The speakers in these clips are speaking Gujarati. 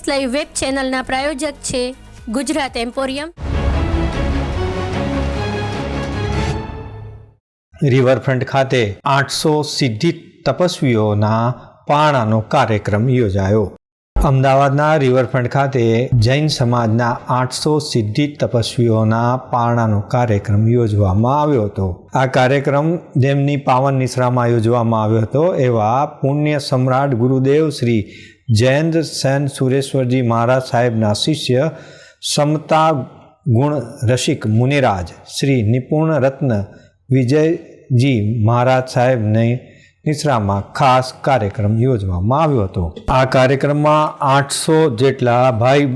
એસ લાઈવ વેબ ચેનલના પ્રાયોજક છે ગુજરાત એમ્પોરિયમ. રિવરફ્રન્ટ ખાતે આઠસો સિદ્ધિ તપસ્વીઓના પાણાનો કાર્યક્રમ યોજાયો. અમદાવાદના રિવરફ્રન્ટ ખાતે જૈન સમાજના આઠસો સિદ્ધિ તપસ્વીઓના પારણાનો કાર્યક્રમ યોજવામાં આવ્યો હતો. આ કાર્યક્રમ જેમની પાવન નિશ્રામાં યોજવામાં આવ્યો હતો એવા પુણ્ય સમ્રાટ ગુરુદેવ શ્રી જયેન્દ્ર સેન સુરેશ્વરજી મહારાજ સાહેબના શિષ્ય સમતા ગુણ રસિક મુનિરાજ શ્રી નિપુણ રત્ન વિજયજી મહારાજ સાહેબને નિશ્રામાં ખાસ કાર્યક્રમ યોજવામાં આવ્યો હતો. આ કાર્યક્રમમાં આઠસો જેટલા ભાઈ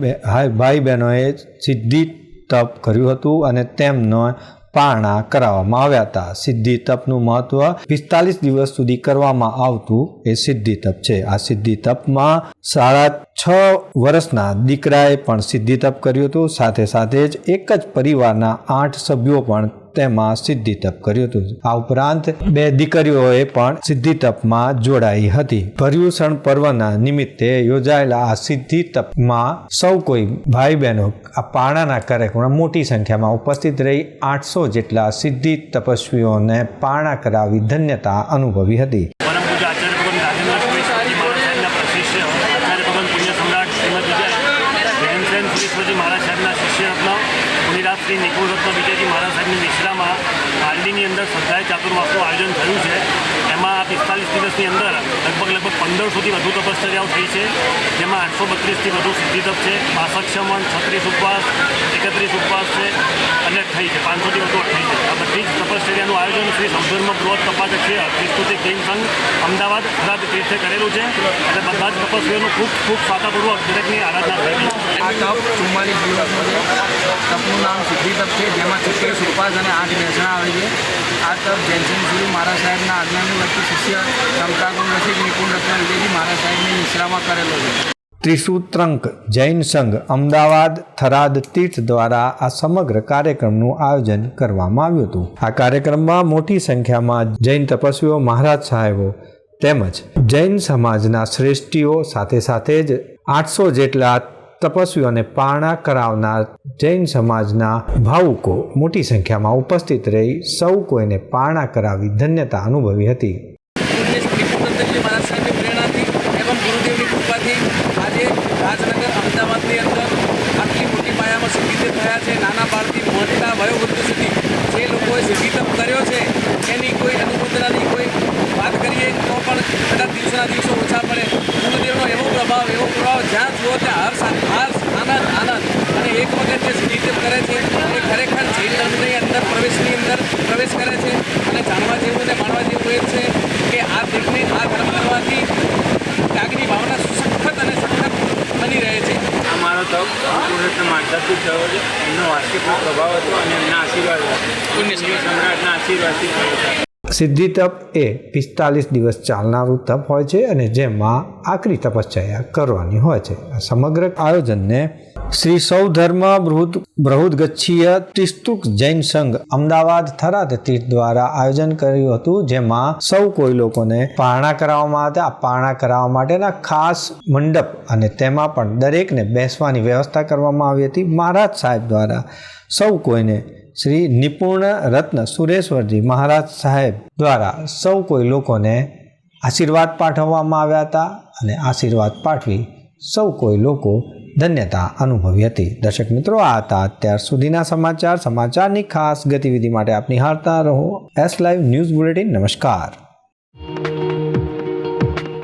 ભાઈ બહેનોએ સિદ્ધિ તપ કર્યું હતું અને તેમનો પારણા કરાવવામાં આવ્યા હતા. સિદ્ધિ તપનું મહત્વ પિસ્તાલીસ દિવસ સુધી કરવામાં આવતું એ સિદ્ધિ તપ છે. આ સિદ્ધિ તપમાં સાડા છ વર્ષના દીકરાએ પણ સિદ્ધિ તપ કર્યું હતું. સાથે સાથે જ એક જ પરિવારના આઠ સભ્યો પણ તેમાં સિદ્ધિ તપ કર્યું હતું. આ ઉપરાંત બે દીકરીઓએ પણ સિદ્ધિ તપમાં જોડાઈ હતી. પર્યુષણ પર્વના નિમિત્તે યોજાયેલા આ સિદ્ધિ તપમાં સૌ કોઈ ભાઈ બહેનો આ પાણાના કાર્યક્રમમાં મોટી સંખ્યામાં ઉપસ્થિત રહી આઠસો જેટલા સિદ્ધિ તપસ્વીઓને પારણા કરાવી ધન્યતા અનુભવી હતી. શ્રી નિશ્રામાં પારડીની અંદર શ્રદ્ધાએ ચાતુર્માસનું આયોજન થયું છે. એમાં પિસ્તાલીસ દિવસની અંદર લગભગ લગભગ પંદરસોથી વધુ તપશ્ચર્યાઓ થઈ છે, જેમાં આઠસો બત્રીસથી વધુ સિદ્ધિતપ છે, બાસઠ શમન છત્રીસ ઉપવાસ, એકત્રીસ ઉપવાસ છે અને થઈ છે, પાંચસોથી વધુ થઈ છે. આ બધી જ તપશ્ચર્યાનું આયોજન શ્રી સૌધર્મ બૃહદ તપાકક્ષીય વિસ્તુતિ જૈન સંઘ અમદાવાદ ખરાબ તીર્થે કરેલું છે. અને બધા જ તપસ્વીઓનું ખૂબ ખૂબ સાતાપૂર્વક દરેકની આરાધના આ તપ ચુમ્માલીસ દિવસનો છે નામ સિદ્ધિ તપ છે, જેમાં છત્રીસ ઉપવાસ અને આઠ બેસણા આવે છે. આ તપ જયસિંહજી મહારાજ સાહેબના લગતી શિષ્ય રમતાગુણ રસિક નિપુણ રત્ન વિજયજી મહારાજ સાહેબની નિશ્રામાં કરેલો છે. ત્રિસૂત્રંક જૈન સંઘ અમદાવાદ થરાદ તીર્થ દ્વારા આ સમગ્ર કાર્યક્રમનું આયોજન કરવામાં આવ્યું હતું. આ કાર્યક્રમમાં મોટી સંખ્યામાં જૈન તપસ્વીઓ, મહારાજ સાહેબો તેમજ જૈન સમાજના શ્રેષ્ઠીઓ સાથે સાથે જ આઠસો જેટલા તપસ્વીઓને પારણા કરાવનાર જૈન સમાજના ભાવુકો મોટી સંખ્યામાં ઉપસ્થિત રહી સૌ કોઈને પારણા કરાવી ધન્યતા અનુભવી હતી. આજે રાજનગર અમદાવાદની અંદર આટલી મોટી થયા છે. નાના બાળથી મોટા વયોવૃદ્ધ સુધી જે લોકોએ સિદ્ધિ તપ કર્યો છે, એની કોઈ અનુમોદનાની કોઈ વાત કરીએ તો પણ કદાચ દિવસના દિવસો ઓછા પડે. ગુરુદેવનો એવો પ્રભાવ જ્યાં જુઓ ત્યાં હર્ષ હર્ષ આનંદ આનંદ. અને એક વખત જે સિદ્ધિ કરે છે એ ખરેખર જૈન ધર્મની અંદર પ્રવેશની અંદર પ્રવેશ કરે છે. અને જાણવા જેવું ને માણવા જેવું એ છે કે આ દેશને આ ધર્મ કરવાથી ત્યાગની ભાવના સખત અને સખત બની રહે છે. આ મારો તપ સંપૂર્ણ માધ્યાત્મિક થયો છે. એમનો વાર્ષિકનો પ્રભાવ હતો અને એમના આશીર્વાદ પુણ્ય સમ્રાટના આશીર્વાદથી થયો છે. સિદ્ધિ તપ એ પિસ્તાલીસ દિવસ ચાલનારું તપ હોય છે અને જેમાં આકરી તપશ્ચર્યા કરવાની હોય છે. સમગ્ર આયોજનને શ્રી સૌધર્મ બૃહદ ગચ્છીય ત્રિસ્તુક જૈન સંઘ અમદાવાદ થરાદ તીર્થ દ્વારા આયોજન કર્યું હતું, જેમાં સૌ કોઈ લોકોને પારણા કરાવવામાં હતા આ પારણા કરાવવા માટેના ખાસ મંડપ અને તેમાં પણ દરેકને બેસવાની વ્યવસ્થા કરવામાં આવી હતી. મહારાજ સાહેબ દ્વારા સૌ કોઈને શ્રી નિપુણ રત્ન સુરેશ્વરજી મહારાજ સાહેબ દ્વારા સૌ કોઈ લોકોને આશીર્વાદ પાઠવવામાં આવ્યા હતા અને આશીર્વાદ પાઠવી સૌ કોઈ લોકો ધન્યતા અનુભવી હતી. દર્શક મિત્રો, આ હતા અત્યાર સુધીના સમાચાર. સમાચારની ખાસ ગતિવિધિ માટે આપ નિહાળતા રહો. એસ લાઈવ ન્યૂઝ બુલેટિન નમસ્કાર.